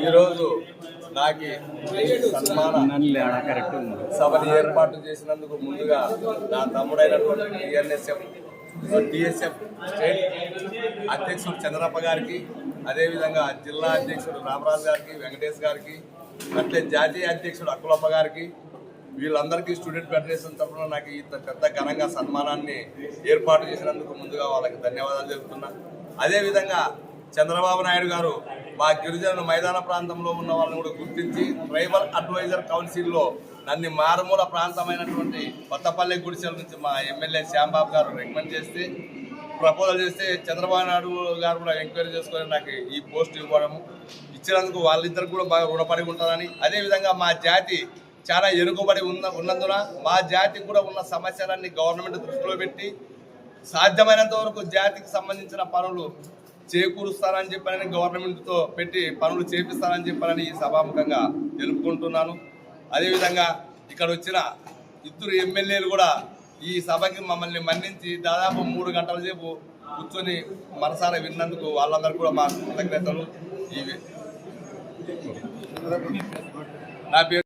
ఈరోజు నాకు సన్మాన సభను ఏర్పాటు చేసినందుకు ముందుగా నా తమ్ముడైనటువంటి టిఎన్ఎస్ఎఫ్ టిఎస్ఎఫ్ స్టేట్ అధ్యక్షుడు చంద్రప్ప గారికి అదేవిధంగా జిల్లా అధ్యక్షుడు రామరాజు గారికి వెంకటేష్ గారికి అట్లే జాతీయ అధ్యక్షుడు అక్కులప్ప గారికి వీళ్ళందరికీ స్టూడెంట్ ఫెడరేషన్ తరఫున నాకు ఇంత పెద్ద ఘనంగా సన్మానాన్ని ఏర్పాటు చేసినందుకు ముందుగా వాళ్ళకి ధన్యవాదాలు తెలుపుతున్నా అదేవిధంగా చంద్రబాబు నాయుడు గారు మా గిరిజనులు మైదాన ప్రాంతంలో ఉన్న వాళ్ళని కూడా గుర్తించి ట్రైబల్ అడ్వైజర్ కౌన్సిల్లో నన్ను మారుమూల ప్రాంతమైనటువంటి కొత్తపల్లి గుడిసెల నుంచి మా ఎమ్మెల్యే శ్యాంబాబు గారు రికమెండ్ చేస్తే ప్రపోజల్ చేస్తే చంద్రబాబు నాయుడు గారు కూడా ఎంక్వైరీ చేసుకొని నాకు ఈ పోస్ట్ ఇవ్వడము. ఇచ్చినందుకు వాళ్ళిద్దరు కూడా బాగా రుణపడి ఉంటారని. అదేవిధంగా మా జాతి చాలా ఎరుకబడి ఉన్న ఉన్నందున మా జాతికి కూడా ఉన్న సమస్యలన్నీ గవర్నమెంట్ దృష్టిలో పెట్టి సాధ్యమైనంత వరకు జాతికి సంబంధించిన పనులు చేకూరుస్తారని చెప్పారని గవర్నమెంట్తో పెట్టి పనులు చేపిస్తారని చెప్పారని ఈ సభాముఖంగా తెలుపుకుంటున్నాను. అదేవిధంగా ఇక్కడ వచ్చిన ఇద్దరు ఎమ్మెల్యేలు కూడా ఈ సభకి మమ్మల్ని మన్నించి దాదాపు మూడు గంటల సేపు కూర్చొని మనసారా విన్నందుకు వాళ్ళందరూ కూడా మా కృతజ్ఞతలు. ఇవి నా పేరు